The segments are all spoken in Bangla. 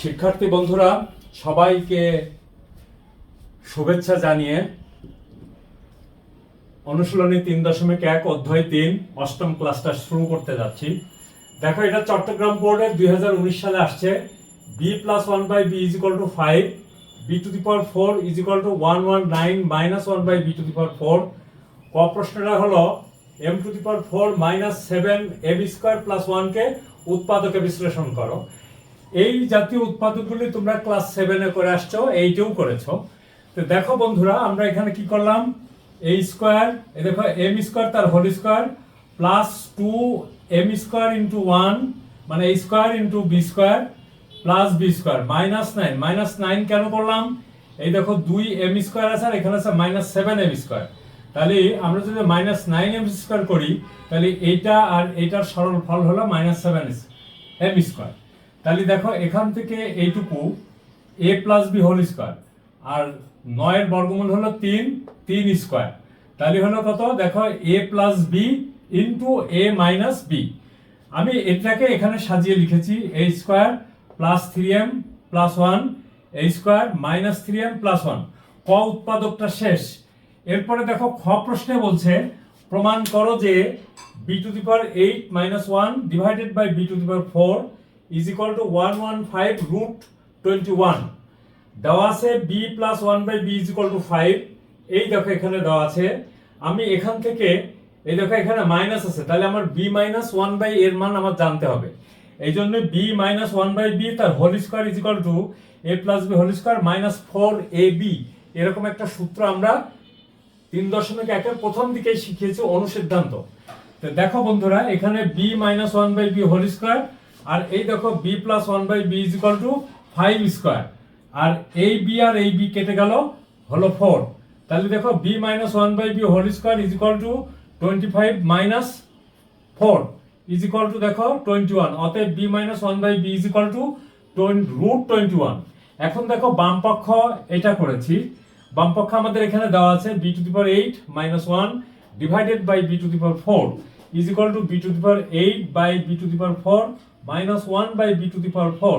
শিক্ষার্থী বন্ধুরা, সবাইকে শুভেচ্ছা জানিয়ে অনুশীলনী তিন দশমিক এক, অধ্যায় তিন, অষ্টম ক্লাসটা শুরু করতে যাচ্ছি। দেখো, এটা চট্টগ্রাম বোর্ডে দুই হাজার উনিশ সালে আসছে। B plus one by B is equal to five B to the power four is equal to one one nine minus one by B to the power four ক প্রশ্নটা হলো M to the power four minus seven A B square plus ওয়ানকে উৎপাদকে বিশ্লেষণ করো। এই জাতীয় উৎপাদকগুলি তোমরা ক্লাস সেভেনে করে আসছো, এইটেও করেছ। তো দেখো বন্ধুরা, আমরা এখানে কি করলাম? এ স্কোয়ার এ দেখো এম স্কোয়ার তার whole square plus two M square into one মানে A square into B square plus B square minus nine minus nine কেন করলাম? এই দেখো, দুই এম স্কোয়ার আছে আর এখানে আছে মাইনাস সেভেন এম স্কোয়ার তাহলে আমরা যদি মাইনাস নাইন এম স্কোয়ার করি, তাহলে এইটা আর এইটার সরল ফল হলো মাইনাস সেভেন এম স্কোয়ার তাহলে দেখো, এখান থেকে এইটুকু A plus B whole square আর নয়ের বর্গমূল হলো তিন তিন স্কোয়ার তাহলে হলো কত? দেখো A plus B into A minus B আমি এটাকে এখানে সাজিয়ে লিখেছি A square plus three M plus one A square minus three M plus one ক উৎপাদকটা শেষ। এরপরে দেখো, খ প্রশ্নে বলছে, প্রমাণ করো যে B to the power eight minus one divided by B to the power four is equal to one one five root twenty one দেওয়া আছে B plus one by B is equal to five এই দেখো এখানে দেওয়া আছে। আমি এখান থেকে, এই দেখো এখানে মাইনাস আছে। তাহলে আমার বি মাইনাস ওয়ান বাই এর মান আমার জানতে হবে। এই জন্য B minus one by B তার whole square is equal to A plus B whole square minus four A B এরকম একটা সূত্র আমরা তিন দশমিক একের প্রথম দিকেই শিখিয়েছি, অনুসিদ্ধান্ত। তো দেখো বন্ধুরা, এখানে B minus one by B whole square আর এই দেখো B plus one by B is equal to five square আর এই বি আর এই বি কেটে গেল, হলো ফোর তাহলে দেখো B minus one by B whole square is equal to twenty five minus four is equal to দেখো টোয়েন্টি ওয়ান অতএব B minus one by B is equal to root twenty one এখন দেখো বাম পক্ষ এটা করেছি। বামপক্ষ আমাদের এখানে দেওয়া আছে B to the power eight minus one divided by B to the power four is equal to B to the power eight by B to the power four minus one by B to the power four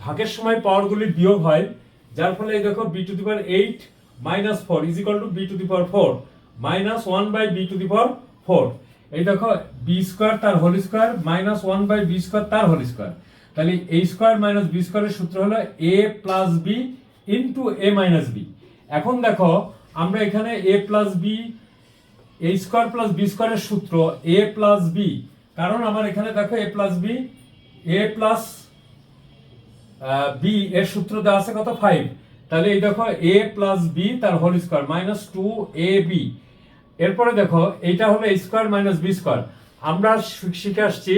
ভাগের সময় পাওয়ারগুলি বিয়োগ হয়, যার ফলে এই দেখো B to the power eight minus four is equal to B to the power four minus one by B to the power four এই দেখো বি স্কোয়ার তার whole square minus one by B square তার হোল স্কোয়ার তাহলে এ স্কোয়ার মাইনাস বি স্কোয়ারের সূত্র হলো A plus B into A minus B এখন দেখো, আমরা এখানে A plus B A square plus B স্কোয়ারের সূত্র এ প্লাস বি কারণ আমার এখানে দেখো A plus B A plus B এর সূত্র দেওয়া আছে কত? ফাইভ তাহলে এই দেখো এ প্লাস বি তার whole square minus two A B এরপরে দেখো, এইটা হলো স্কোয়ার মাইনাস বি স্কোয়ার আমরা শিখে আসছি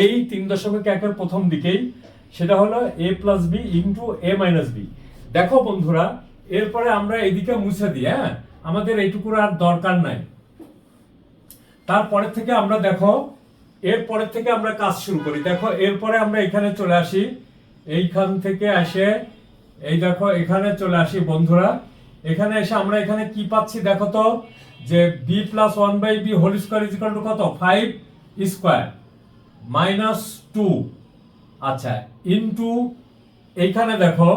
এই তিন দশমিক একের প্রথম দিকেই। সেটা হলো A plus B into A minus B দেখো বন্ধুরা, এরপরে আমরা এইদিকে মুছে দিই হ্যাঁ? আমাদের এইটুকুর আর দরকার নাই। তারপরে থেকে আমরা দেখো এরপরে থেকে আমরা কাজ শুরু করি। দেখো, এরপরে আমরা এখানে চলে আসি। এইখান থেকে আসে এই দেখো, এখানে চলে আসি বন্ধুরা। এখানে এসে আমরা এখানে কি পাচ্ছি দেখো তো? যে B plus one by B whole square is equal to কত? ফাইভ স্কোয়ার মাইনাস টু আচ্ছা ইন্টু এইখানে দেখো,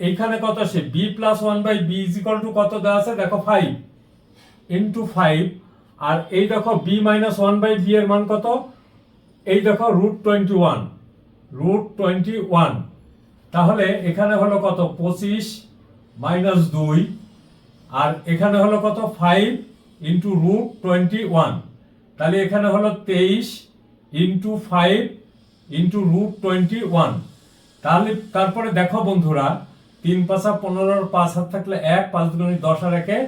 এইখানে কত আসে? B plus one by B is equal to কত দেওয়া আছে? দেখো ফাইভ ইন্টু ফাইভ আর এই দেখো B minus one by B এর মান কত? এই দেখো root twenty one root twenty one তাহলে এখানে হলো কত? পঁচিশ মাইনাস দুই, আর এখানে হলো কত? Five into root twenty one তাহলে এখানে হলো তেইশ into five into root twenty one তাহলে তারপরে দেখো বন্ধুরা, তিন পাঁচা পনেরোর পাঁচ হাত থাকলে এক, পাঁচ দুগুণি দশ আর একে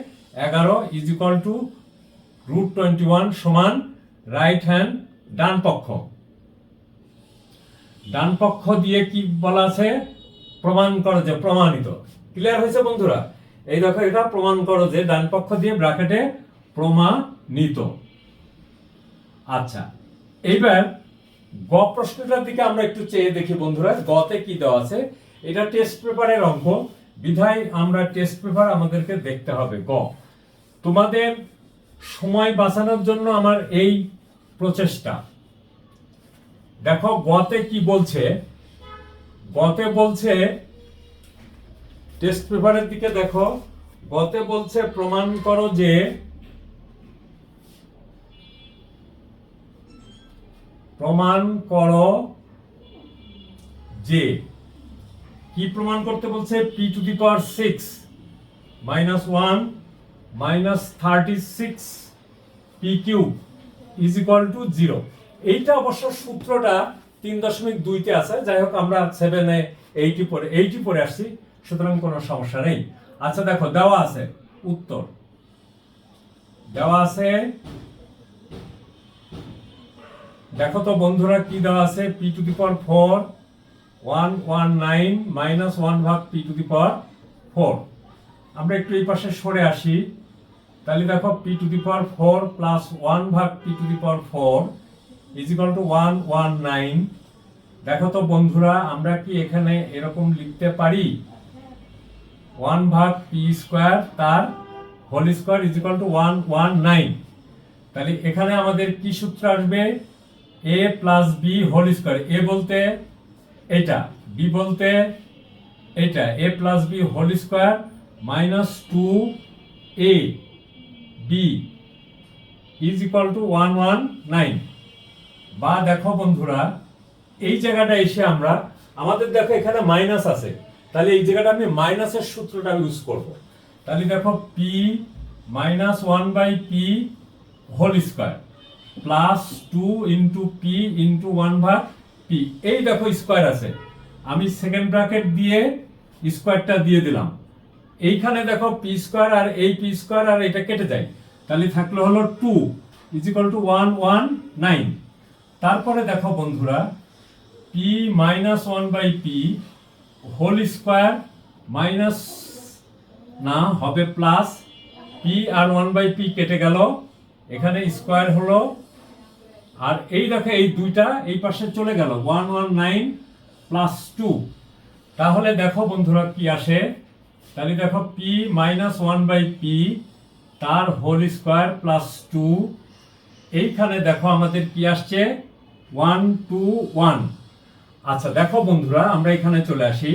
এগারো is equal to root twenty one সমান রাইট হ্যান্ড ডান পক্ষ। ডান পক্ষ দিয়ে কি বলা আছে? প্রমাণ করো যে, প্রমাণিত। ক্লিয়ার হয়েছে বন্ধুরা? এই দেখো, এটা প্রমাণ করো যে ডান পক্ষ দিয়ে ব্র্যাকেটে প্রমাণিত। আচ্ছা এইবার গ প্রশ্নটার দিকে আমরা একটু চেয়ে দেখি বন্ধুরা গতে কি দেওয়া আছে? এটা টেস্ট পেপারের অঙ্ক। বিধায় আমরা টেস্ট পেপার আমাদেরকে দেখতে হবে, গ। তোমাদের সময় বাঁচানোর জন্য আমার এই প্রচেষ্টা। দেখো, গতে কি বলছে? গতে বলছে টেস্ট পেপারের দিকে দেখো। গতে বলছে, প্রমাণ করো যে প্রমাণ করো যে কি প্রমাণ করতে বলছে? P to the power six minus one minus thirty six P Q is equal to zero এইটা অবশ্য সূত্রটা তিন দশমিক দুইতে আছে। যাই হোক, আমরা সেভেনে এইটি পরে এইটি পরে আসছি, সুতরাং কোনো সমস্যা নেই। আচ্ছা দেখো, দেওয়া আছে উত্তর। দেওয়া আছে, দেখো তো বন্ধুরা কি দেওয়া আছে? P to the power four one one nine minus one ভাগ P to the power four আমরা একটু এই পাশে সরে আসি। তাহলে দেখো P to the power four plus one ভাগ P to the power four is equal to one one nine দেখো তো বন্ধুরা, আমরা কি এখানে এরকম লিখতে পারি? ওয়ান ভাগ পি স্কোয়ার তার whole square is equal to one one nine তাহলে এখানে আমাদের কি সূত্র আসবে? A plus B whole square A বলতে এটা বি বলতে এটা A plus B whole square minus two A B is equal to one one nine বা দেখো বন্ধুরা, এই জায়গাটা এসে আমরা, আমাদের দেখো এখানে মাইনাস আছে। তাহলে এই জায়গাটা আমি মাইনাসের সূত্রটা ইউজ করব। তাহলে দেখো P minus one by P whole square plus two into P into one ভাগ পি এই দেখো স্কোয়ার আছে। আমি সেকেন্ড ব্র্যাকেট দিয়ে স্কোয়ারটা দিয়ে দিলাম। এইখানে দেখো পি স্কোয়ার আর এই পি স্কোয়ার আর এটা কেটে যায় তাহলে থাকল হলো two is equal to one one nine তারপরে দেখো বন্ধুরা P minus one by P whole square minus না, হবে প্লাস পি আর ওয়ান বাই পি কেটে গেল। এখানে স্কোয়ার হলো। আর এই দেখো, এই দুইটা এই পাশে চলে গেল। One one nine plus two তাহলে দেখো বন্ধুরা কি আসে? তাহলে দেখো P minus one by P তার হোল স্কোয়ার প্লাস টু এইখানে দেখো আমাদের কি আসছে? ওয়ান টু ওয়ান আচ্ছা দেখো বন্ধুরা, আমরা এখানে চলে আসি।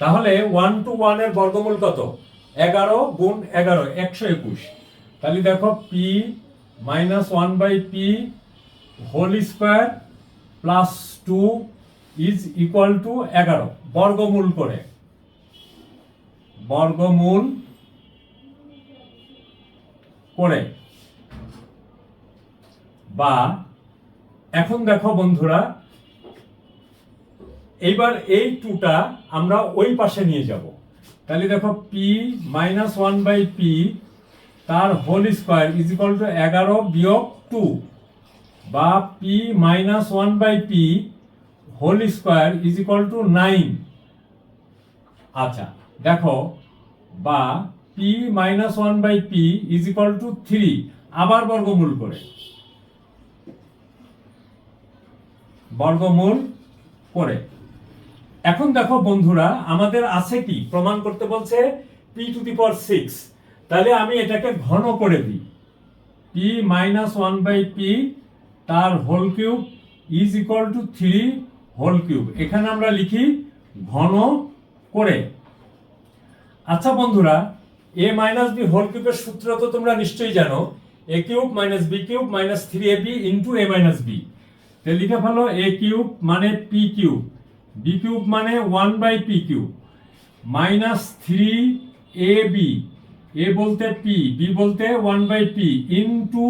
তাহলে ওয়ান টু ওয়ানের বর্গমূল কত? এগারো গুণ এগারো, একশো একুশ। তাহলে দেখো P minus one by P whole square plus two is equal to এগারো। বর্গমূল করে। বর্গমূল করে। বা, এখন দেখো বন্ধুরা, এইবার এই টুটা আমরা ওই পাশে নিয়ে যাব। তাহলে দেখো P minus one by P তার whole square is equal to এগারো বিয়োগ টু বা P minus one by P whole square is equal to nine আচ্ছা দেখো, বা P minus one by P is equal to three আবার বর্গমূল করে। বর্গমূল করে। এখন দেখো বন্ধুরা, আমাদের আছে কি? প্রমাণ করতে বলছে P to the power six তাহলে আমি এটাকে ঘন করে দিই। P minus one by P তার whole cube is equal to three whole cube এখানে আমরা লিখি ঘন করে। আচ্ছা বন্ধুরা এ মাইনাস বি হোল কিউবের সূত্র তো তোমরা নিশ্চয়ই জানো। A cube minus B cube minus three A B into A minus B তো লিখে ফেলো এ কিউব মানে পি কিউব বি কিউব মানে one by P cube minus three A B A বলতে পি বি বলতে one by P into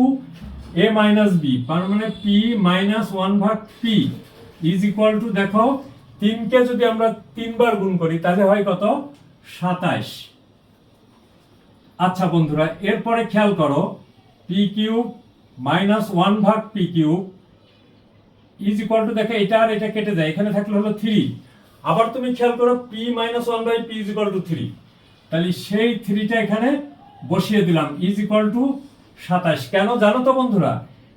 A minus B তার মানে পি মাইনাস ওয়ান ভাগ পি ইজ ইকুয়াল টু দেখো, তিনকে যদি আমরা তিনবার গুণ করি, তাহলে হয় কত? সাতাইশ। আচ্ছা বন্ধুরা, এরপরে খেয়াল করো পি কিউব মাইনাস ওয়ান ভাগ P cube is equal to দেখো, এটা আর এটা কেটে যায়, এখানে থাকলে হলো থ্রি আবার তুমি খেয়াল করো P minus one by P is equal to three তাহলে সেই থ্রিটা এখানে বসিয়ে দিলাম ইজ ইকুয়াল টু সাতাশ কেন জানো তো বন্ধুরা?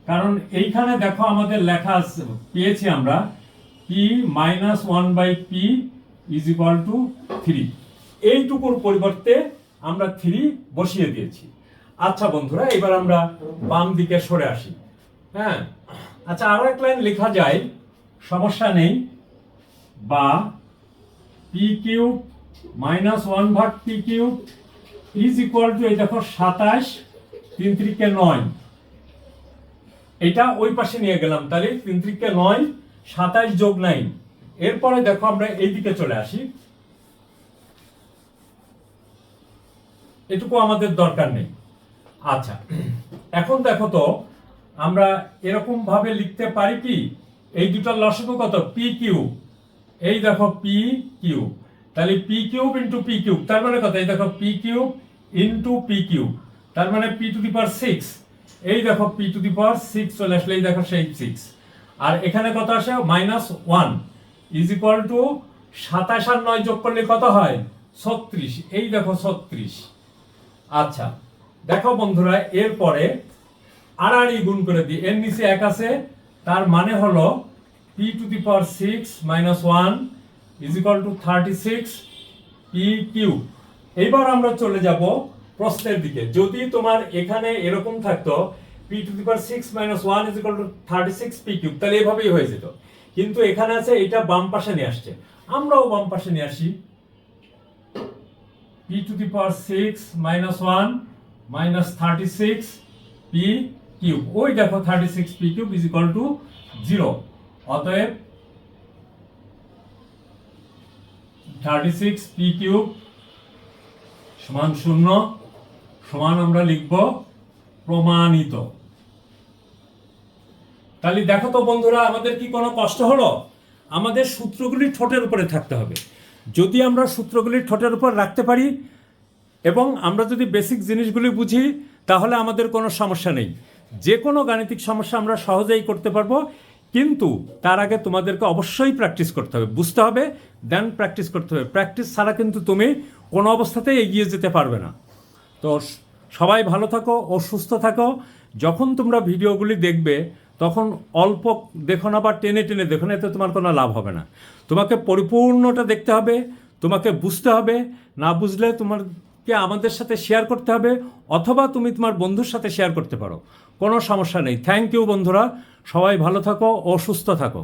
কারণ এইখানে দেখো আমাদের লেখা পেয়েছি আমরা P minus one by P is equal to three এইটুকুর পরিবর্তে আমরা থ্রি বসিয়ে দিয়েছি। আচ্ছা বন্ধুরা, এবার আমরা বাম দিকে সরে আসি। হ্যাঁ আচ্ছা আরও এক লাইন লেখা যায়, সমস্যা নেই। বা পি কিউব মাইনাস ওয়ান ভাগ P cube is equal to এই দেখো, সাতাশ, তিন ত্রিকে নয়। এটা ওই পাশে নিয়ে গেলাম, তাহলে তিন ত্রিকে নয়, সাতাশ যোগ নাইন এরপরে দেখো, আমরা এই দিকে চলে আসি। এটুকু আমাদের দরকার নেই। আচ্ছা এখন দেখো তো, আমরা এরকম ভাবে লিখতে পারি কি? এই দুটার লসগু কত? পি কিউ এই দেখো পি কিউ তাহলে P cube into P cube তার মানে কত? এই দেখো P cube into P cube তার মানে P to the power six এই দেখো P to the power six চলে আসলে এই দেখো সেই সিক্স আর এখানে কত আসে? Minus one is equal to সাতাশ আর নয় যোগ করলে কত হয়? ছত্রিশ। এই দেখো ছত্রিশ। আচ্ছা দেখো বন্ধুরা, এরপরে আড়াআড়ি গুণ করে দিই। এর নিচে এক আছে, তার মানে হলো P to the power six minus one is equal to thirty six P Q এবার আমরা চলে যাব প্রশ্নের দিকে। যদি তোমার এখানে এরকম থাকতো P to the power six minus one is equal to thirty six P cube তাহলে এভাবেই হয়ে যেত। কিন্তু এখানে আছে, এটা বাম পাশে নিয়ে আসছে। আমরাও বাম পাশে নিয়ে আসি। P to the power 6 minus 1 minus 36 p cube. ওই দেখো 36 p cube is equal to 0 অতএব 36 p cube সমান শূন্য, সমান আমরা লিখব প্রমাণিত। তাহলে দেখো তো বন্ধুরা, আমাদের কি কোনো কষ্ট হলো? আমাদের সূত্রগুলি ঠোঁটের উপরে থাকতে হবে। যদি আমরা সূত্রগুলি ঠোঁটের উপর রাখতে পারি এবং আমরা যদি বেসিক জিনিসগুলি বুঝি, তাহলে আমাদের কোনো সমস্যা নেই। যে কোনো গাণিতিক সমস্যা আমরা সহজেই করতে পারব, কিন্তু তার আগে তোমাদেরকে অবশ্যই প্র্যাকটিস করতে হবে। বুঝতে হবে দেন প্র্যাকটিস করতে হবে। প্র্যাকটিস ছাড়া কিন্তু তুমি কোনো অবস্থাতেই এগিয়ে যেতে পারবে না। তো সবাই ভালো থাকো ও সুস্থ থাকো। যখন তোমরা ভিডিওগুলি দেখবে তখন অল্প দেখো না বা টেনে টেনে দেখো না, এতে তোমার কোনো লাভ হবে না। তোমাকে পরিপূর্ণটা দেখতে হবে, তোমাকে বুঝতে হবে, না বুঝলে তোমাকে আমাদের সাথে শেয়ার করতে হবে, অথবা তুমি তোমার বন্ধুর সাথে শেয়ার করতে পারো। কোনো সমস্যা নেই। থ্যাংক ইউ বন্ধুরা। সবাই ভালো থাকো ও সুস্থ থাকো।